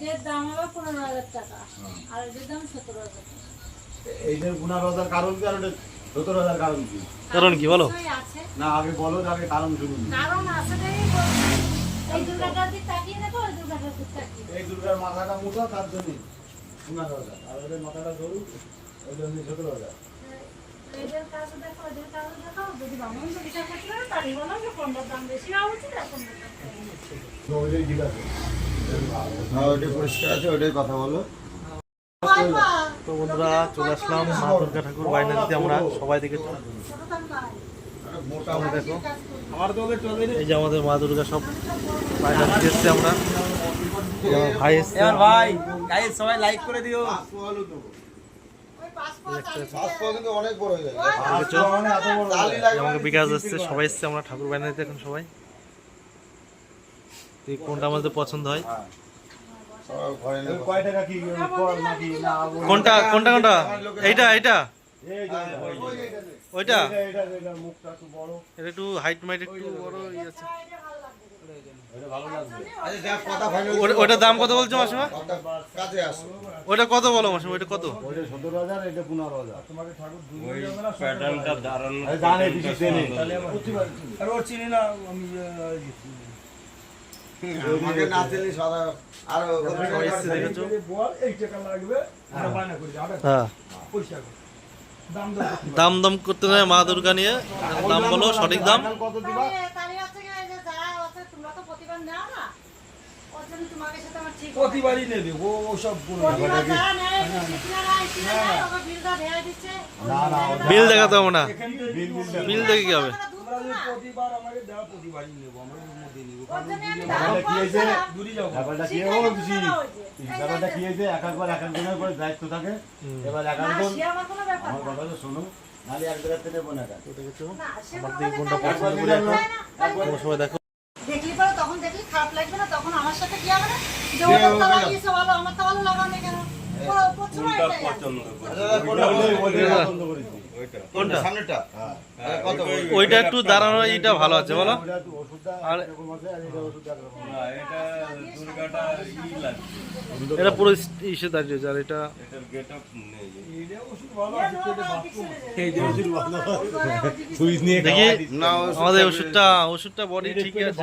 এইটার দাম হলো পনেরো হাজার টাকা আর এটার দাম সতেরো হাজার টাকা। এইটার পনেরো হাজার কারণ কি আর ওটা সত্তর হাজার কারণ কি? কারণ কি বলো? না আগে বলো আগে কারণ শুনুন। কারণ আছে এই দুর্গাটার দিক তাকিয়ে দেখো ওই দুর্গাটার দিক তাকিয়ে। এই দুর্গার মাথাটা মোটা তার জন্য পনেরো হাজার। আর ওদের মাথাটা সরু ওই জন্য সতেরো হাজার। এদের কাজও দেখো ওদের কাজও দেখো যদি বামন চিকিৎসা করতে পারো তাহলে বলো যে কোনটার দাম বেশি হওয়া উচিত আর কোনটার দাম কম। উচিত। তো ওইটাই ঠিক আছে হ্যাঁ ওইটাই পরিষ্কার আছে ওইটাই কথা বলো। তো বন্ধুরা চলে আসলাম মা দুর্গা ঠাকুর বাইনা দিতে আমরা সবাই দেখো এই যে আমাদের মা দুর্গা সব বাইনা দিতে এসছি আমরা। ভাই এসছে। ভাই গাইস সবাই লাইক করে দিও। আমাকে বিকাশ এসছে সবাই এসছে আমরা ঠাকুর বাইনা দিতে এখন সবাই। কোনটা আমাদের পছন্দ হয়? কোনটা কোনটা কোনটা? এইটা এইটা? ওইটা? এটা, একটু বড় এটা একটু হাইট মাইট একটু বড় ইয়ে আছে। এটা ভালো লাগবে আচ্ছা যা কথা ফাইনাল ওটা- ওটার দাম কত বলছো মাসিমা? ওটা কত বলো মাসিমা ওইটা কত? ওইটা আমাকে না দিলে সদা আর আরে হ্যাঁ। পরিষ্কার দাম দাম করতে নয় মা দুর্গা নিয়ে। দাম বলো সঠিক দাম। কত দিবা? তাহলে- তাহলে কি যে যারা আছে, তোমরা তো প্রতিবার নাও না। ওর তোমাকে সাথে আমার ঠিক প্রতিবারই নেবে ও ওসব বিল দেখাতে হবে না। বিল দেখে কি হবে। প্রতিবার আমাকে দাও প্রতিবারই নেব আমরা দেখলি পরে তখন দেখলি খারাপ লাগবে না তখন আমার সাথে কি হবে না? যে তো লাগিয়েছে ভালো আমার তো ভালো লাগানো কেন। পছন্দ করে কোনটা? সামনেটা হ্যাঁ। বলো? ওইটা একটু দাঁড়ানো এইটা ভালো আছে বলো। আর- এটা এটা এটা পুরো ইসে দাঁড়িয়েছে আর এটা দেখি আমাদের ওষুধটা ওষুধটা বডি ঠিকই আছে।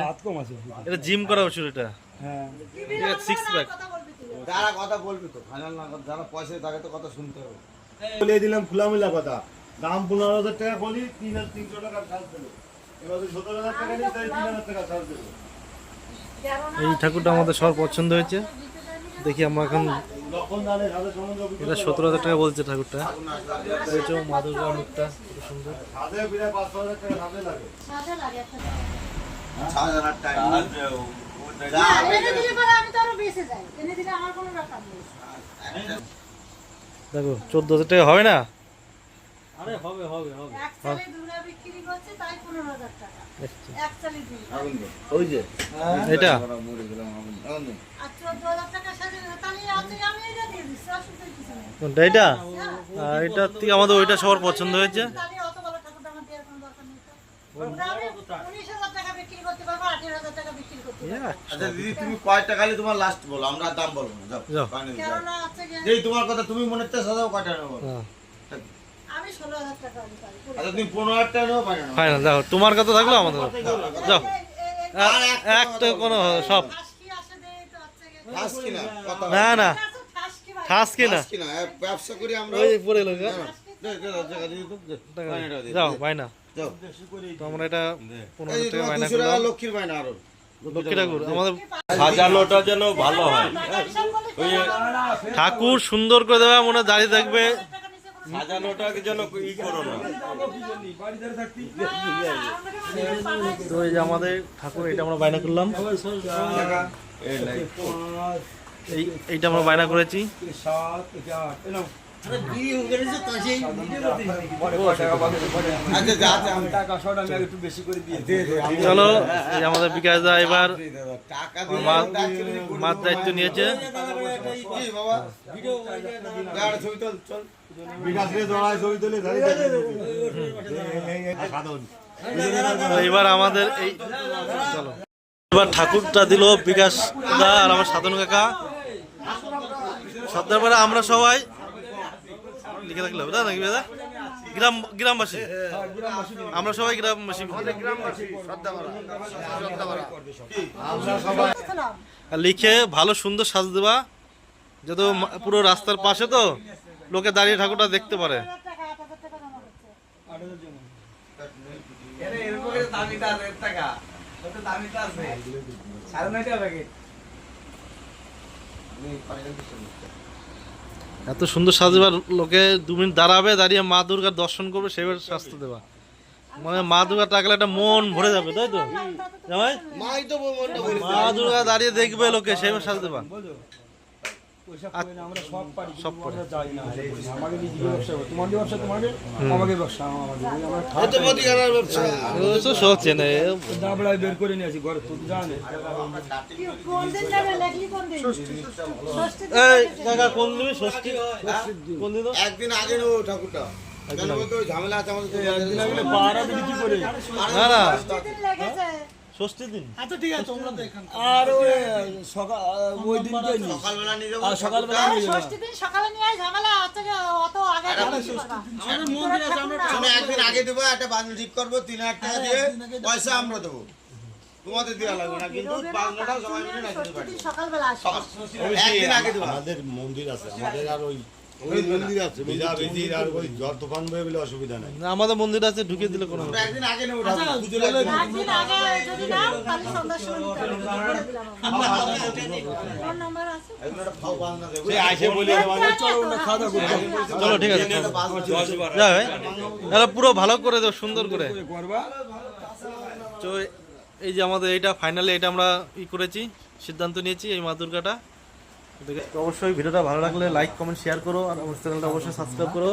এটা জিম করা ওষুধ এটা। হ্যাঁ। কথা যারা কথা বলবি তো। ফাইনাল না যারা পয়সা থাকে তো কথা শুনতে হবে। বলে দিলাম খোলামেলা কথা। দাম পনেরো হাজার টাকা বলি তিন হাজার তিনশো টাকা ছাড় দেবো। এবার সতেরো হাজার টাকা নিই তাহলে তিন হাজার টাকা ছাড় দেবো। এই ঠাকুরটা আমাদের সবার পছন্দ হয়েছে। দেখি আমরা এখন এটা সতেরো হাজার টাকা বলছে ঠাকুরটা। দেখেছ? মা মুখটা খুব সুন্দর। দেখো চোদ্দ হাজার টাকা হবে না? আরে হবে হবে হবে। এক চালে দুর্গা বিক্রি করছে, তাই 15,000 টাকা। এক চালে দুর্গা। ওই যে। এটা? মরে গেলাম আগুন আগুন আর 14,000 টাকা সাজে, তাহলে আছে, আমি এটা দিয়ে দিচ্ছি, অসুবিধার কিছু নেই। কোনটা এটা? আর এটা থেকে আমাদের ওইটা সবার পছন্দ হয়েছে। তাহলে অত বড় ঠাকুরটা আমার দেওয়ার কোনো দরকার নেই তো। ওটা আমি 19,000 টাকা বিক্রি করতে পারব, 18,000 টাকা বিক্রি করতে পারব। আচ্ছা দিদি তুমি কয় টাকা তোমার কথা তুমি মনে হচ্ছে সাজাও কয় টাকা নেব ফাইনাল তোমার কথা থাকল আমাদের যাও এক- কোনো সব তো কথা না না আচ্ছা, ঠাস কিনা ব্যবসা করি আমরা ওই পরে লোক যাও দে, বাই না যাও। তো আমরা এটা পনেরো এই যে হাজার টাকা তোমার বায়না 200 টাকা করলাম লক্ষ্মীর বায়না আরও ঠাকুর সাজানোটা যেন ভালো হয় ঠাকুর সুন্দর করে দেওয়া মনে হয় দাঁড়িয়ে থাকবে সাজানোটাকে যেন ই করো না বাড়ি ধারে থাকতি না, আমরা পাঠাই তো এই যে আমাদের ঠাকুর এটা আমরা বায়না করলাম এই এইটা আমরা বায়না করেছি সাত। আচ্ছা। চলো আমাদের বিকাশ দা এবার দিয়ে দেবো। টাকা দিয়ে মা- দায়িত্ব নিয়ে করব। মার দায়িত্ব নিয়েছে এবার আমাদের এই চলো এবার ঠাকুরটা দিল বিকাশ দা আর আমার সাধন কাকা সর্দারপাড়া আমরা সবাই লিখে রাখলে হবে নাকি দাদা গ্রাম গ্রামবাসী আমরা সবাই গ্রামবাসী আমরা সবাই আর লিখে ভালো সুন্দর সাজ দেবা যত পুরো রাস্তার পাশে তো লোকে দাঁড়িয়ে ঠাকুরটা দেখতে পারে। এত সুন্দর সাজবার লোকে দু মিনিট দাঁড়াবে দাঁড়িয়ে মা দুর্গার দর্শন করবে সেভাবে স্বাস্থ্য দেবা। মানে মা দুর্গা টাকলে একটা মন ভরে যাবে তাই তো? মা দুর্গা দাঁড়িয়ে দেখবে লোকে সেভাবে সাজ দেবা বুঝো পয়সা করে না আমরা সব করো বের করে নিয়ে আসি ঘরে। জানে। কোন দিন ষষ্ঠী? একদিন আগে ঠাকুরটা। ওই ঝামেলা আছে আমাদের তো একদিন আগে পাড়া দিবি কি করে না না ষষ্ঠী দিন। লেগেছে ষষ্ঠী দিন। আর ওই সকাল ওই দিনটাই সকালবেলা নিয়ে যাব। সকালবেলা নিয়ে যাব। ষষ্ঠী দিন সকালে নিয়ে আয় ঝামেলা হচ্ছে যে অত আগে আমাদের মন্দির আছে আমরা শোনো একদিন আগে দেবো একটা বাজনা ঠিক করব তিন হাজার টাকা দিয়ে পয়সা আমরা দেবো। তোমাদের দেওয়া লাগবে না কিন্তু বাজনাটা সবাই মিলে পারি। সকালবেলা একদিন আগে দেবো। আমাদের মন্দির আছে আমাদের আর ওই আমাদের মন্দির আছে ঢুকিয়ে দিলে কোনো আইসে বলে আমাদের। চলো না খাওয়া দাওয়া করব চলো ঠিক আছে। পুরো ভালো করে দেবো সুন্দর করে। তো এই যে আমাদের এইটা ফাইনালি এটা আমরা ই করেছি সিদ্ধান্ত নিয়েছি এই মা দুর্গাটা। অবশ্যই ভিডিওটা ভালো লাগলে লাইক কমেন্ট শেয়ার করো আর আমার চ্যানেলটা অবশ্যই সাবস্ক্রাইব করো।